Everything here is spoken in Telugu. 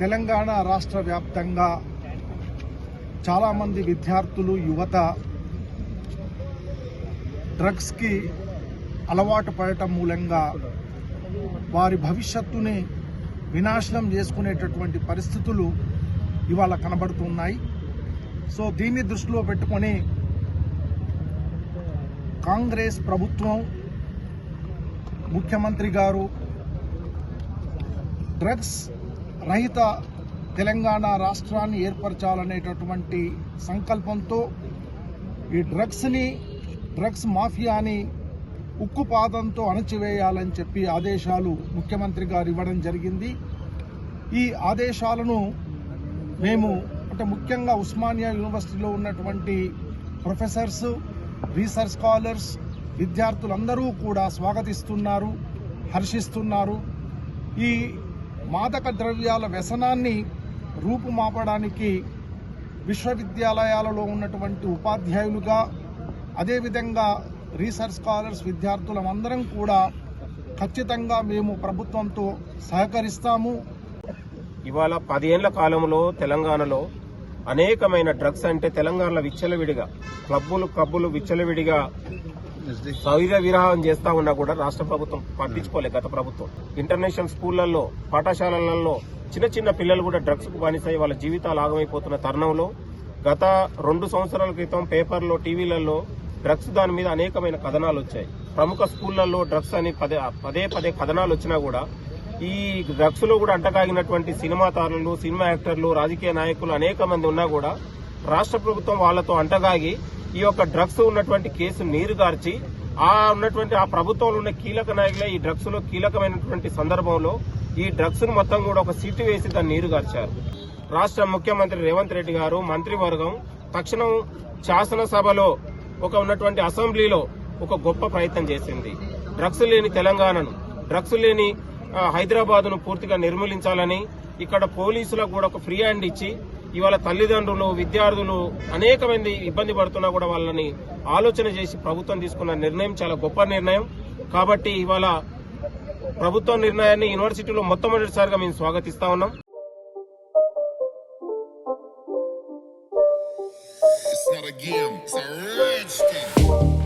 తెలంగాణ రాష్ట్ర వ్యాప్తంగా చాలామంది విద్యార్థులు యువత డ్రగ్స్కి అలవాటు పడటం మూలంగా వారి భవిష్యత్తుని వినాశనం చేసుకునేటటువంటి పరిస్థితులు ఇవాళ కనబడుతున్నాయి. సో దీన్ని దృష్టిలో పెట్టుకొని కాంగ్రెస్ ప్రభుత్వం ముఖ్యమంత్రి గారు డ్రగ్స్ రహిత తెలంగాణ రాష్ట్రాన్ని ఏర్పరచాలనేటటువంటి సంకల్పంతో ఈ డ్రగ్స్ని డ్రగ్స్ మాఫియాని ఉక్కుపాదంతో అణచివేయాలని చెప్పి ఆదేశాలు ముఖ్యమంత్రి గారు ఇవ్వడం జరిగింది. ఈ ఆదేశాలను మేము అంటే ముఖ్యంగా ఉస్మానియా యూనివర్సిటీలో ఉన్నటువంటి ప్రొఫెసర్స్ రీసెర్చ్ స్కాలర్స్ విద్యార్థులందరూ కూడా స్వాగతిస్తున్నారు హర్షిస్తున్నారు. ఈ మాదక ద్రవ్యాల వ్యసనాన్ని రూపుమాపడానికి విశ్వవిద్యాలయాలలో ఉన్నటువంటి ఉపాధ్యాయులుగా అదేవిధంగా రీసెర్చ్ స్కాలర్స్ విద్యార్థులం అందరం కూడా ఖచ్చితంగా మేము ప్రభుత్వంతో సహకరిస్తాము. ఇవాళ పదేళ్ళ కాలంలో తెలంగాణలో అనేకమైన డ్రగ్స్ అంటే తెలంగాణలో విచ్చలవిడిగా క్లబ్బులు క్లబ్బులు విచ్చలవిడిగా శరీర విరాహం చేస్తా ఉన్నా కూడా రాష్ట్ర ప్రభుత్వం పట్టించుకోలే గత ప్రభుత్వం. ఇంటర్నేషనల్ స్కూళ్ళలో పాఠశాలలలో చిన్న చిన్న పిల్లలు కూడా డ్రగ్స్కు బానిసై వాళ్ళ జీవితాలు ఆగమైపోతున్న తరుణంలో గత రెండు సంవత్సరాల క్రితం పేపర్లో టీవీలలో డ్రగ్స్ దాని మీద అనేకమైన కథనాలు వచ్చాయి. ప్రముఖ స్కూళ్ళలో డ్రగ్స్ అని పదే పదే పదే కథనాలు వచ్చినా కూడా ఈ డ్రగ్స్లో కూడా అంటకాగినటువంటి సినిమా తారులు సినిమా యాక్టర్లు రాజకీయ నాయకులు అనేక మంది ఉన్నా కూడా రాష్ట్ర ప్రభుత్వం వాళ్ళతో అంటగాగి ఈ యొక్క డ్రగ్స్ ఉన్నటువంటి కేసు నీరుగార్చి ఆ ఉన్నటువంటి ఆ ప్రభుత్వంలో ఉన్న కీలక నాయకులే ఈ డ్రగ్స్లో కీలకమైనటువంటి సందర్భంలో ఈ డ్రగ్స్ను మొత్తం కూడా ఒక సీటు వేసి దాన్ని నీరుగార్చారు రాష్ట్ర ముఖ్యమంత్రి రేవంత్ రెడ్డి గారు మంత్రివర్గం తక్షణం శాసనసభలో ఒక ఉన్నటువంటి అసెంబ్లీలో ఒక గొప్ప ప్రయత్నం చేసింది. డ్రగ్స్ లేని తెలంగాణను డ్రగ్స్ లేని హైదరాబాద్ను పూర్తిగా నిర్మూలించాలని ఇక్కడ పోలీసులకు కూడా ఒక ఫ్రీ హ్యాండ్ ఇచ్చి ఇవాళ తల్లిదండ్రులు విద్యార్థులు అనేక మంది ఇబ్బంది పడుతున్నా కూడా వాళ్ళని ఆలోచన చేసి ప్రభుత్వం తీసుకున్న నిర్ణయం చాలా గొప్ప నిర్ణయం. కాబట్టి ఇవాళ ప్రభుత్వ నిర్ణయాన్ని యూనివర్సిటీలో మొట్టమొదటిసారిగా మేము స్వాగతిస్తా ఉన్నాం. It's not a game, it's a rap.